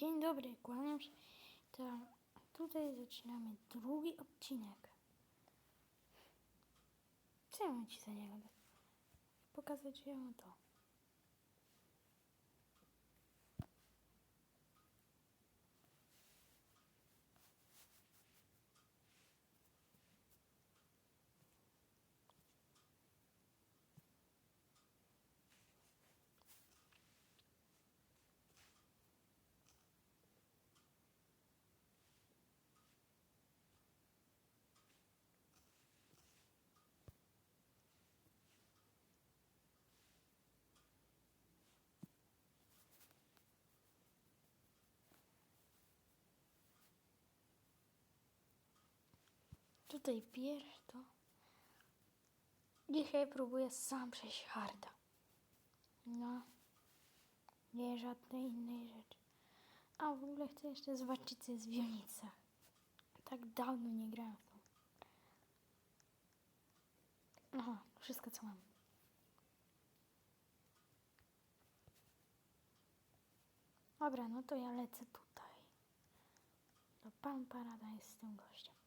Dzień dobry, kłaniam się. To tutaj zaczynamy drugi odcinek. Co ja mam ci za niego? Pokazać ją to. Tutaj bierz to. Dzisiaj próbuję sam przejść harda. No. Nie żadnej innej rzeczy. A w ogóle chcę jeszcze zobaczyć co jest w. Tak dawno nie grałem w to. Aha, wszystko co mam. Dobra, no to ja lecę tutaj. To pan Parada jest z tym gościem.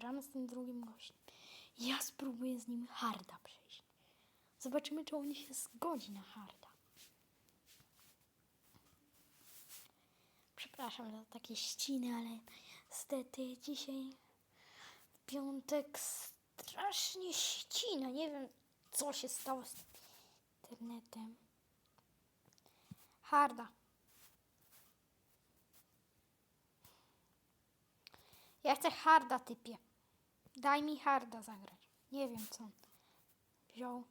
Gramy z tym drugim gościem. Ja spróbuję z nim harda przejść. Zobaczymy, czy on się zgodzi na harda. Przepraszam za takie ściny, ale niestety dzisiaj w piątek strasznie ścina. Nie wiem, co się stało z internetem. Harda. Ja chcę harda, typie. Daj mi harda zagrać. Nie wiem, co on wziął.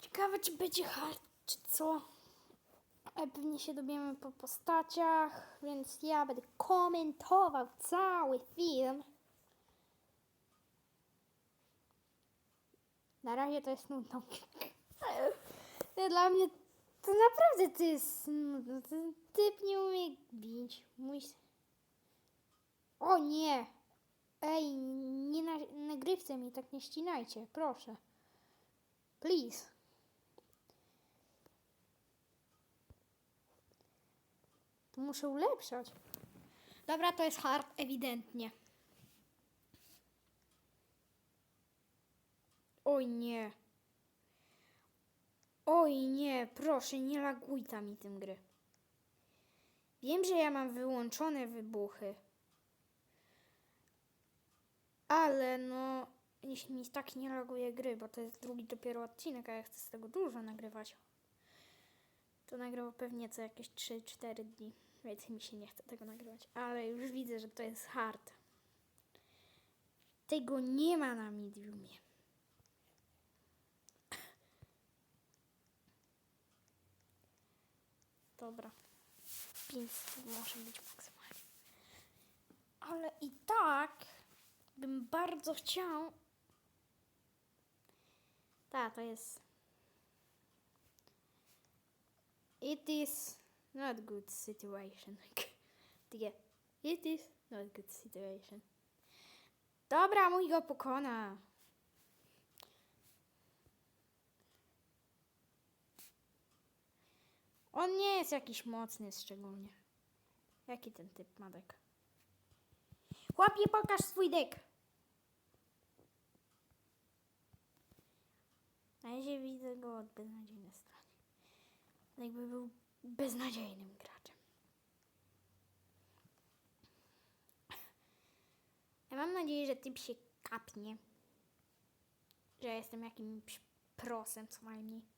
Ciekawe, czy będzie hard, czy co. Ale pewnie się dowiemy po postaciach, więc ja będę komentował cały film. Na razie to jest nudno. Dla mnie to naprawdę to jest. Ten typ nie umie bić. Mój... O nie! Ej, nie na nagrywce mi tak nie ścinajcie, proszę. Please. To muszę ulepszać. Dobra, to jest hard, ewidentnie. Oj nie. Oj nie, proszę, nie laguj tam mi tym gry. Wiem, że ja mam wyłączone wybuchy. Ale no, jeśli mi tak nie laguje gry, bo to jest drugi dopiero odcinek, a ja chcę z tego dużo nagrywać, to nagrał pewnie co jakieś 3-4 dni. Więcej mi się nie chce tego nagrywać, ale już widzę, że to jest hard. Tego nie ma na mediumie. Dobra. 500 może być maksymalnie. Ale i tak bym bardzo chciał. Tak, to jest. It is not good situation. It is not good situation. Dobra, mój go pokona. On nie jest jakiś mocny szczególnie. Jaki ten typ ma dek? Chłopie, pokaż swój dek. Na razie widzę go od beznadziejnej strony. Jakby był beznadziejnym graczem. Ja mam nadzieję, że typ się kapnie. Że jestem jakimś prosem co najmniej.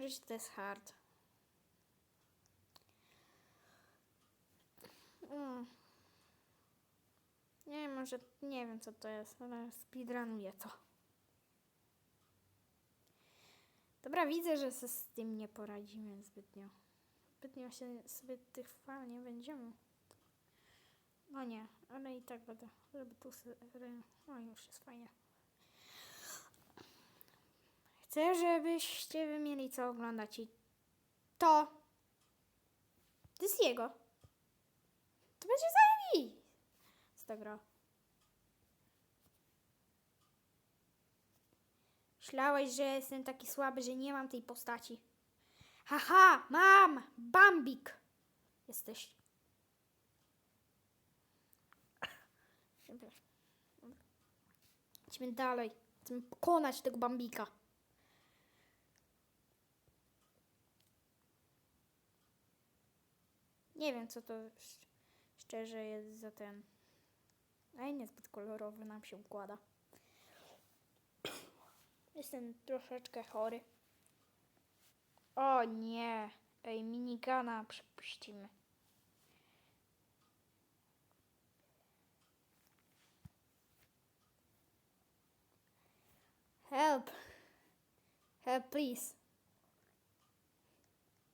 Że to jest hard. Mm. Nie, może nie wiem co to jest, ale speedrunuję to. Dobra, widzę, że se z tym nie poradzimy zbytnio. Zbytnio się sobie tych fal nie będziemy. No nie, ale i tak będę, żeby tu sobie... No już jest fajnie. Chcę, żebyście wy mieli co oglądać i to... To jest jego. To będzie zajebiste. Z gra. Myślałeś, że jestem taki słaby, że nie mam tej postaci. Haha, mam! Bambik! Jesteś. Idźmy dalej. Chcemy pokonać tego Bambika. Nie wiem, co to sz- szczerze jest za ten. Ale niezbyt kolorowy nam się układa. Jestem troszeczkę chory. O nie. Ej, minigana przepuścimy. Help. Help, please.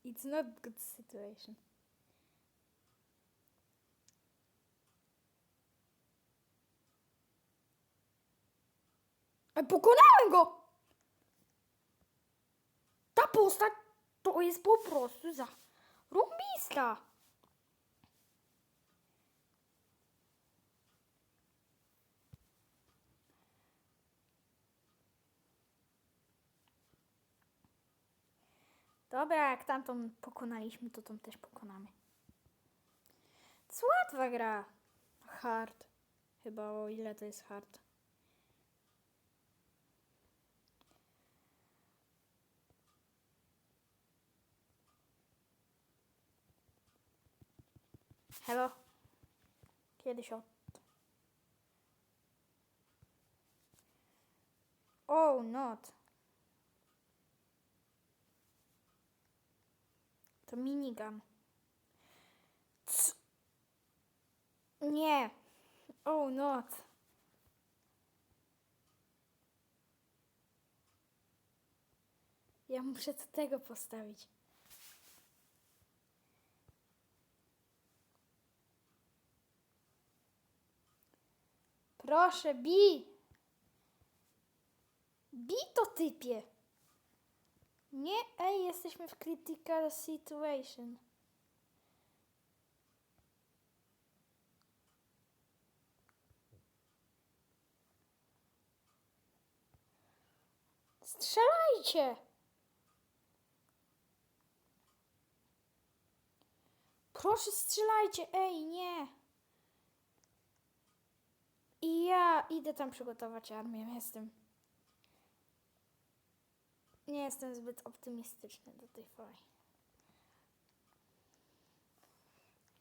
It's not good situation. Pokonałem go! Ta postać to jest po prostu za rąbista. Dobra, jak tamtą pokonaliśmy, to tą też pokonamy. To jest łatwa gra. Hard. Chyba o ile to jest hard. Hello? Kiedyś od... Oh, not. To minigun. C- Nie. Oh, not. Ja muszę do tego postawić. Proszę, bij! Bij to typie! Nie, ej, jesteśmy w critical situation. Strzelajcie! Proszę, strzelajcie! Ej, nie! I ja idę tam przygotować armię, jestem. Nie jestem zbyt optymistyczny do tej pory.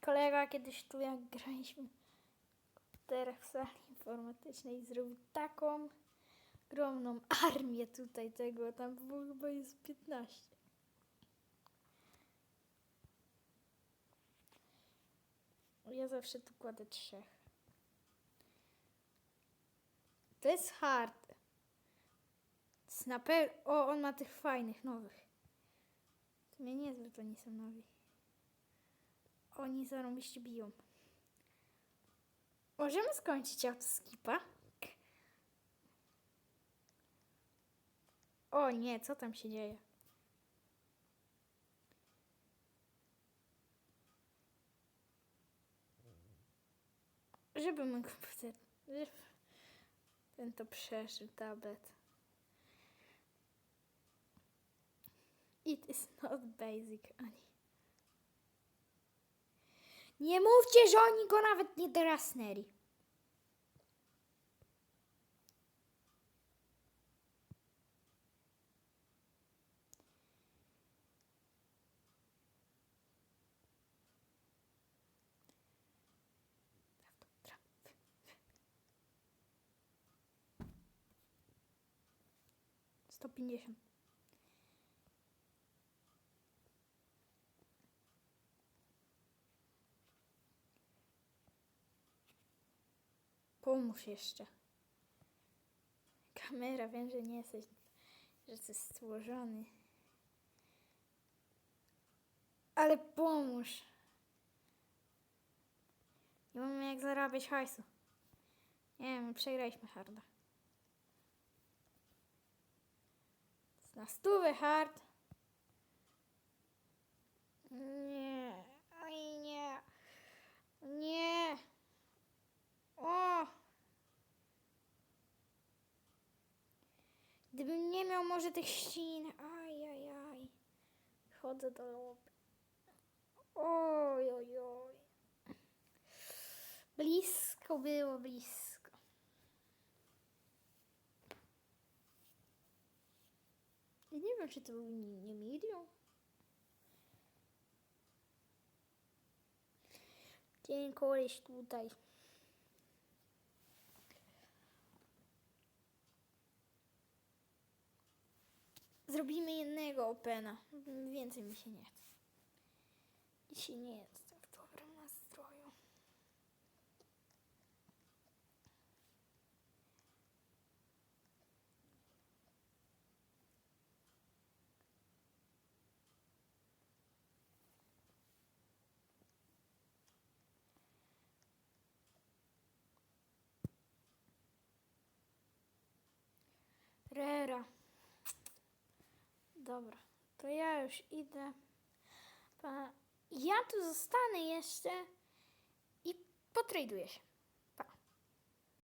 Kolega kiedyś tu jak graliśmy komputerach w sali informatycznej zrobił taką ogromną armię tutaj tego, tam było chyba jest 15. Ja zawsze tu kładę trzech. To jest hard. Pewno... O, on ma tych fajnych, nowych. To mnie niezbyt oni są nowi. Oni zarąbiście biją. Możemy skończyć autoskipa? O nie, co tam się dzieje? Żeby mój komputer... Żeby ten to przeżył, tablet. It is not basic, ani. Nie mówcie, że oni go nawet nie dorasnęli. 150. Pomóż jeszcze. Kamera, wiem, że nie jesteś, że jesteś stłożony. Ale pomóż. Nie mamy jak zarabiać hajsu. Nie wiem, przegraliśmy harda. Na stówę hard. Nie. Oj nie. Nie. O. Gdybym nie miał może tych ścin. Aj, aj, aj. Chodzę do lobby. Oj, oj, oj. Blisko było, blisko. Ja nie wiem, czy to nie, milion. Ten koleś tutaj. Zrobimy jednego opena. Więcej mi się nie chce. Dzisiaj nie jestem Rera. Dobra, to ja już idę. Ja tu zostanę jeszcze i potraduję się.